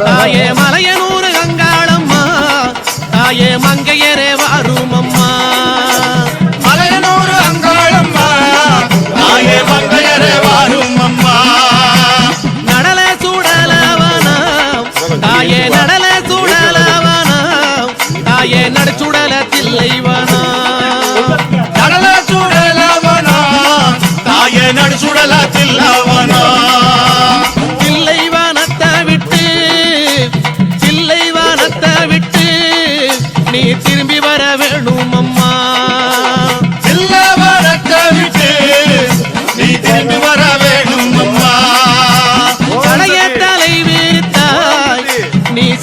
தாயே மலையனூறு அங்காளம்மா தாயே மங்கையரே வாரும் அம்மா மலையனூறு அங்காளம்மா தாயே மங்கையரே வாரும் அம்மா நடல சூடலவனாம் தாயே நடல சூடலவனாம் தாயே நடுச்சுடல தில்லைவனா. நடல சூடலவனா தாயே நடுச்சுடல தில்லா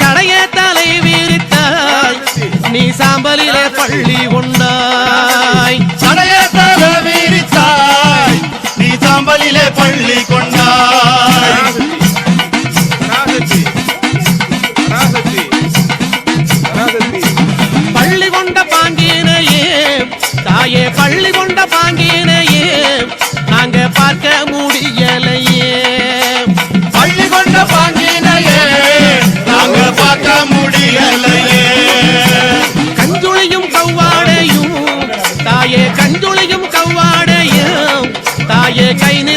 தடைய தலை விரித்தாய். நீ சாம்பலிலே பள்ளி உண்டாய் தடைய தலை விரித்தாய். நீ சாம்பலிலே பள்ளி கொண்டாய் i ain't in kaini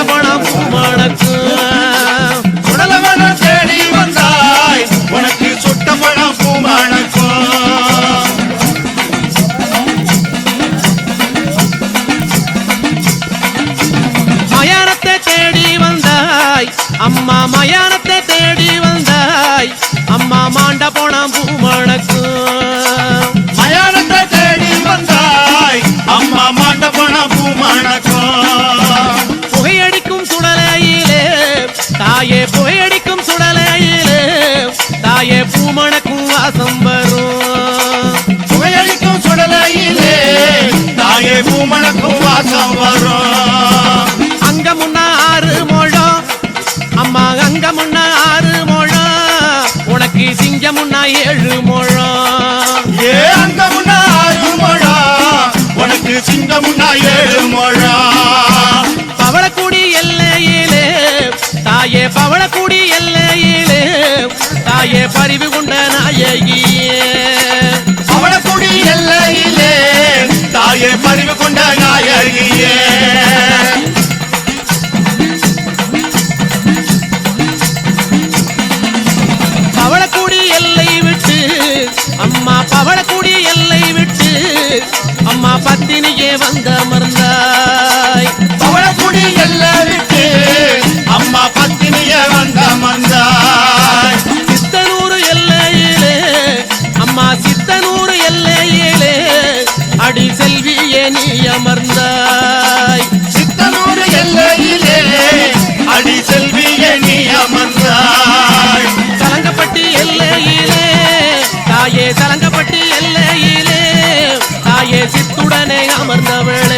தவணம் மணக்கு உடலவனம் தேடி வந்தாய் உனக்கு சுட்ட பழம் பூமணக்கும் மயானத்தை தேடி வந்தாய் அம்மா மயானத்தை தேடி வந்தாய் அம்மா மாண்ட போன பவளக்குடி எல்லையிலே தாயே பறிவு கொண்ட நாயகியே. பவளக்குடி எல்லையிலே தாயே பறிவு கொண்ட நாயகியே. பவளக்குடி எல்லை விட்டு அம்மா பவளக்குடி எல்லை விட்டு அம்மா பத்தினியே வந்த மருந்தாய். பவளக்குடி எல்லை விட்டு நீ அமர்ந்தாய். சித்தனூர் எல்லையிலே அடி செல்விய நீ அமர்ந்தாய். சலங்கப்பட்டி எல்லையிலே தாயே சலங்கப்பட்டி எல்லையிலே தாயே சித்துடனே அமர்ந்தவளே.